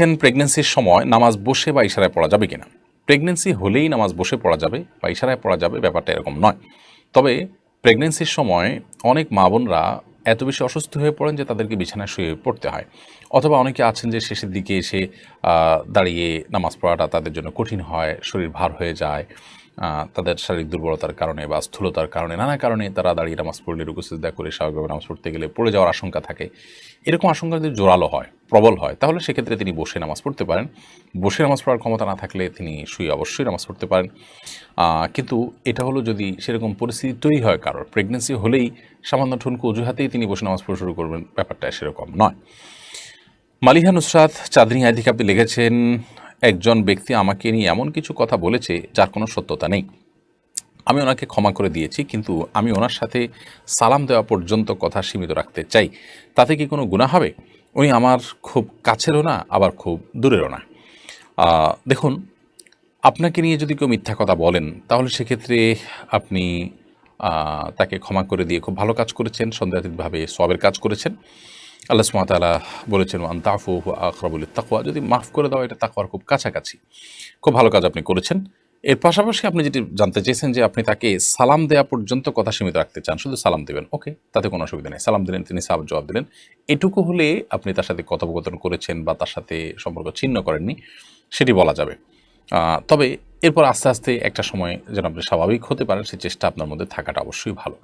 দেখেন প্রেগনেন্সির সময় নামাজ বসে বা ইশারায় পড়া যাবে কিনা। প্রেগনেন্সি হলেই নামাজ বসে পড়া যাবে বা ইশারায় পড়া যাবে, ব্যাপারটা এরকম নয়। তবে প্রেগনেন্সির সময় অনেক মা বোনরা এত বেশি অসুস্থ হয়ে পড়েন যে তাদেরকে বিছানায় শুয়ে পড়তে হয়। অথবা অনেকে আছেন যে শেষের দিকে এসে দাঁড়িয়ে নামাজ পড়াটা তাদের জন্য কঠিন হয়, শরীর ভার হয়ে যায়। তাদের শারীরিক দুর্বলতার কারণে বা স্থূলতার কারণে, নানা কারণে তারা দাঁড়িয়ে নামাজ পড়লে রুকুসিদা করে স্বাভাবিকভাবে নামাজ পড়তে গেলে পড়ে যাওয়ার আশঙ্কা থাকে। এরকম আশঙ্কা যদি জোরালো হয়, প্রবল হয়, তাহলে সেক্ষেত্রে তিনি বসে নামাজ পড়তে পারেন। বসে নামাজ পড়ার ক্ষমতা না থাকলে তিনি শুয়ে অবশ্যই নামাজ পড়তে পারেন। কিন্তু এটা হলো যদি সেরকম পরিস্থিতি তৈরি হয় কারোর প্রেগনেন্সি হলেই সামান্য ঠুনকু অজুহাতেই তিনি বসে নামাজ পড়া শুরু করবেন, ব্যাপারটা সেরকম নয়। মালিহা নুসরাত চাঁদনি আদিকে আপনি লিখেছেন একজন ব্যক্তি আমাকে নিয়ে এমন কিছু কথা বলেছে যার কোনো সত্যতা নেই। আমি ওনাকে ক্ষমা করে দিয়েছি, কিন্তু আমি ওনার সাথে সালাম দেওয়া পর্যন্ত কথা সীমিত রাখতে চাই। তাতে কি কোনো গুণা হবে? উনি আমার খুব কাছেরও না, আবার খুব দূরেরও না। দেখুন, আপনাকে নিয়ে যদি কেউ মিথ্যা কথা বলেন, তাহলে সেক্ষেত্রে আপনি তাকে ক্ষমা করে দিয়ে খুব ভালো কাজ করেছেন, সন্দেহাতীতভাবে সবের কাজ করেছেন। আল্লাহ সুমাতালা বলেছেন আন তাফু আখরাবুল তাকুয়া যদি মাফ করে দাও, এটা তাকুয়ার খুব কাছাকাছি। খুব ভালো কাজ আপনি করেছেন। এর পাশাপাশি আপনি যেটি জানতে চেয়েছেন যে আপনি তাকে সালাম দেওয়া পর্যন্ত কথা সীমিত রাখতে চান, শুধু সালাম দেবেন। ওকে, তাতে কোনো অসুবিধা নেই। সালাম দিলেন, তিনি সাব জবাব দিলেন। এটুকু হলে আপনি তার সাথে কথোপকথন করেছেন বা তার সাথে সম্পর্ক ছিন্ন করেননি, সেটি বলা যাবে। তবে এরপর আস্তে আস্তে একটা সময় যেন আপনি স্বাভাবিক হতে পারেন, সেই চেষ্টা আপনার মধ্যে থাকাটা অবশ্যই ভালো।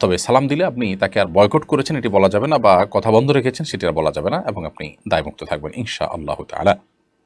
তবে সালাম দিলে আপনি তাকে আর বয়কট করেছেন, এটি বলা যাবে না বা কথা বন্ধ রেখেছেন, সেটি আর বলা যাবে না এবং আপনি দায়মুক্ত থাকবেন ইনশা আল্লাহ তালা